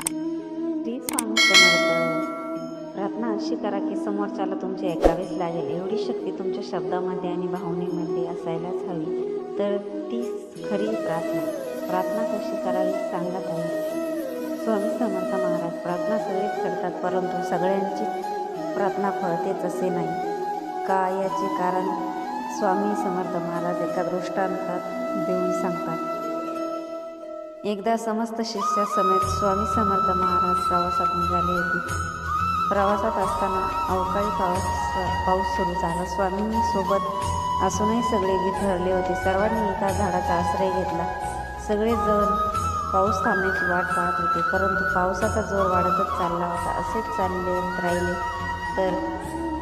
श्री स्वामी समर्थ. प्रार्थना अशी करा की समोरच्याला तुमची ऐकावीच लागेल. एवढी शक्ती तुमच्या शब्दामध्ये आणि भावनेमध्ये असायलाच हवी. तर तीच खरी प्रार्थना. प्रार्थना कशी करावी सांगत आहे स्वामी समर्थ महाराज प्रार्थना सगळेच करतात परंतु सगळ्यांची प्रार्थना फळतेच असे नाही. का याचे कारण? स्वामी समर्थ महाराज एका दृष्टांतात देऊन सांगतात. एकदा समस्त शिष्यासमेत स्वामी समर्थ महाराज प्रवासात निघाले होते. प्रवासात असताना अवकाळी पाऊस पाऊस सुरू झाला. स्वामींनी सोबत असूनही सगळे विथरले होते. सर्वांनी एका झाडाचा आश्रय घेतला. सगळेजण पाऊस थांबण्याची वाट पाहत होते. परंतु पावसाचा जोर वाढतच चालला होता. असेच चालले राहिले तर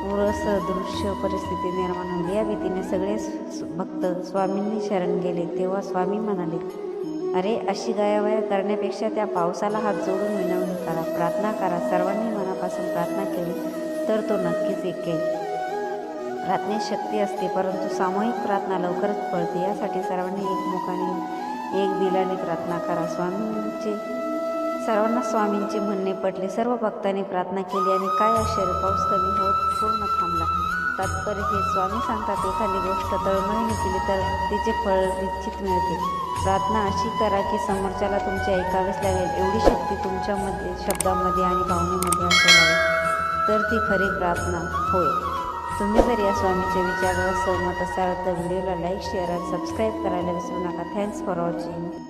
पूरसदृश्य परिस्थिती निर्माण होईल या भीतीने सगळे भक्त स्वामींनी शरण गेले. तेव्हा स्वामी म्हणाले अरे अशी गायावाया करण्यापेक्षा त्या पावसाला हात जोडून विनवणी करा प्रार्थना करा. सर्वांनी मनापासून प्रार्थना केली तर तो नक्कीच ऐकेल प्रार्थनेत शक्ती असते परंतु सामूहिक प्रार्थना लवकरच पळते. यासाठी सर्वांनी एकमुखाने एक दिलाने प्रार्थना करा. स्वामींचे सर्वांना स्वामींचे म्हणणे पटले. सर्व भक्तांनी प्रार्थना केली आणि काय आश्चर्य पाऊस कमी होत पूर्ण तात्पर्य हे स्वामी सांगतात एखादी गोष्ट तळमळीने केली तर तिचे फळ निश्चित मिळते. प्रार्थना अशी करा की समोरच्याला तुमच्या ऐकावेच लागेल. एवढी शक्ती तुमच्यामध्ये शब्दामध्ये आणि भावनेमध्ये असायला तर ती खरी प्रार्थना होय. तुम्ही जर या स्वामीच्या विचाराला सहमत असाल तर व्हिडिओला लाईक शेअर आणि सबस्क्राईब करायला विसरू नका. Thanks for watching